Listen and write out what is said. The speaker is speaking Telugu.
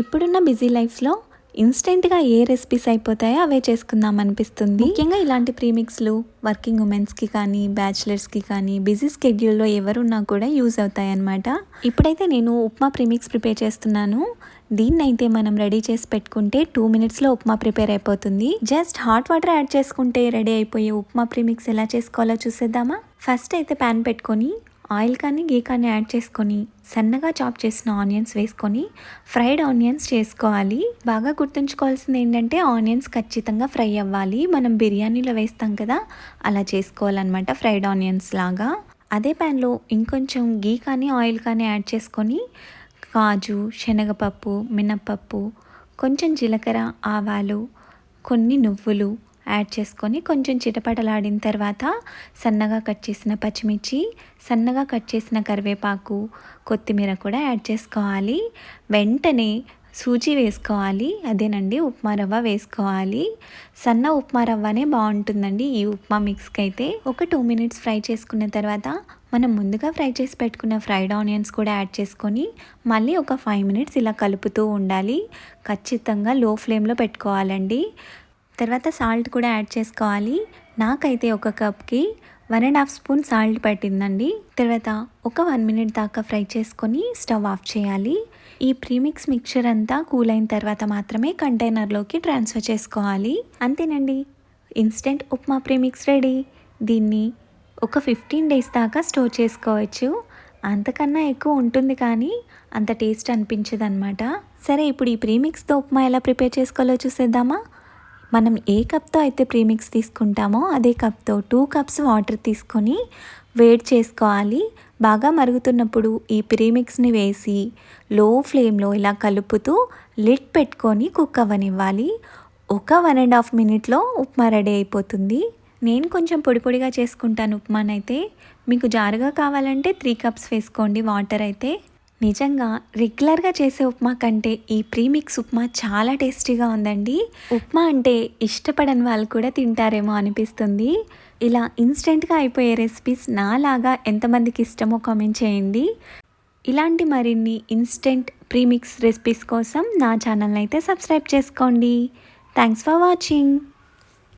ఇప్పుడున్న బిజీ లైఫ్లో ఇన్స్టెంట్గా ఏ రెసిపీస్ అయిపోతాయో అవే చేసుకుందాం అనిపిస్తుంది. ముఖ్యంగా ఇలాంటి ప్రీమిక్స్లు వర్కింగ్ ఉమెన్స్కి కానీ బ్యాచిలర్స్కి కానీ బిజీ స్కెడ్యూల్లో ఎవరున్నా కూడా యూజ్ అవుతాయి అన్నమాట ఇప్పుడైతే నేను ఉప్మా ప్రీమిక్స్ ప్రిపేర్ చేస్తున్నాను. దీన్ని అయితే మనం రెడీ చేసి పెట్టుకుంటే టూ మినిట్స్లో ఉప్మా ప్రిపేర్ అయిపోతుంది. జస్ట్ హాట్ వాటర్ యాడ్ చేసుకుంటే రెడీ అయిపోయే ఉప్మా ప్రీమిక్స్ ఎలా చేసుకోవాలో చూసేద్దామా? ఫస్ట్ అయితే ప్యాన్ పెట్టుకొని ఆయిల్ కానీ గీ కానీ యాడ్ చేసుకొని సన్నగా చాప్ చేసిన ఆనియన్స్ వేసుకొని ఫ్రైడ్ ఆనియన్స్ చేసుకోవాలి. బాగా గుర్తుంచుకోవాల్సింది ఏంటంటే ఆనియన్స్ ఖచ్చితంగా ఫ్రై అవ్వాలి. మనం బిర్యానీలో వేస్తాం కదా అలా చేసుకోవాలన్నమాట ఫ్రైడ్ ఆనియన్స్ లాగా. అదే ప్యాన్లో ఇంకొంచెం గీ కానీ ఆయిల్ కానీ యాడ్ చేసుకొని కాజు శనగపప్పు మినప్పప్పు కొంచెం జీలకర్ర ఆవాలు కొన్ని నువ్వులు యాడ్ చేసుకొని కొంచెం చిటపటలాడిన తర్వాత సన్నగా కట్ చేసిన పచ్చిమిర్చి సన్నగా కట్ చేసిన కరివేపాకు కొత్తిమీర కూడా యాడ్ చేసుకోవాలి. వెంటనే సూజీ వేసుకోవాలి. అదేనండి ఉప్మా రవ్వ వేసుకోవాలి. సన్న ఉప్మా రవ్వనే బాగుంటుందండి ఈ ఉప్మా మిక్స్కి అయితే ఒక టూ మినిట్స్ ఫ్రై చేసుకున్న తర్వాత మనం ముందుగా ఫ్రై చేసి పెట్టుకున్న ఫ్రైడ్ ఆనియన్స్ కూడా యాడ్ చేసుకొని మళ్ళీ ఒక ఫైవ్ మినిట్స్ ఇలా కలుపుతూ ఉండాలి. ఖచ్చితంగా లో ఫ్లేమ్లో పెట్టుకోవాలండి. తర్వాత సాల్ట్ కూడా యాడ్ చేసుకోవాలి. నాకైతే ఒక కప్కి one and half spoon salt పట్టిందండి. తర్వాత ఒక వన్ మినిట్ దాకా ఫ్రై చేసుకొని స్టవ్ ఆఫ్ చేయాలి. ఈ ప్రీమిక్స్ మిక్చర్ అంతా కూల్ అయిన తర్వాత మాత్రమే కంటైనర్లోకి ట్రాన్స్ఫర్ చేసుకోవాలి. అంతేనండి. Instant upma premix ready. దీన్ని ఒక ఫిఫ్టీన్ డేస్ దాకా స్టోర్ చేసుకోవచ్చు. అంతకన్నా ఎక్కువ ఉంటుంది కానీ అంత టేస్ట్ అనిపించదనమాట సరే ఇప్పుడు ఈ ప్రీమిక్స్తో ఉప్మా ఎలా ప్రిపేర్ చేసుకోవాలో చూసేద్దామా? మనం ఏ కప్తో అయితే ప్రీమిక్స్ తీసుకుంటామో అదే కప్తో టూ కప్స్ వాటర్ తీసుకొని వేడి చేసుకోవాలి. బాగా మరుగుతున్నప్పుడు ఈ ప్రీమిక్స్ని వేసి లో ఫ్లేమ్లో ఇలా కలుపుతూ లిడ్ పెట్టుకొని కుక్ అవ్వనివ్వాలి. ఒక వన్ అండ్ హాఫ్ మినిట్లో ఉప్మా రెడీ అయిపోతుంది. నేను కొంచెం పొడి పొడిగా చేసుకుంటాను ఉప్మానైతే. మీకు జారుగా కావాలంటే త్రీ కప్స్ వేసుకోండి వాటర్ అయితే. నిజంగా రెగ్యులర్గా చేసే ఉప్మా కంటే ఈ ప్రీమిక్స్ ఉప్మా చాలా టేస్టీగా ఉందండి. ఉప్మా అంటే ఇష్టపడని వాళ్ళు కూడా తింటారేమో అనిపిస్తుంది. ఇలా ఇన్స్టెంట్గా అయిపోయే రెసిపీస్ నాలాగా ఎంతమందికి ఇష్టమో కామెంట్ చేయండి. ఇలాంటి మరిన్ని ఇన్స్టెంట్ ప్రీమిక్స్ రెసిపీస్ కోసం నా ఛానల్ అయితే సబ్స్క్రైబ్ చేసుకోండి. Thanks for watching.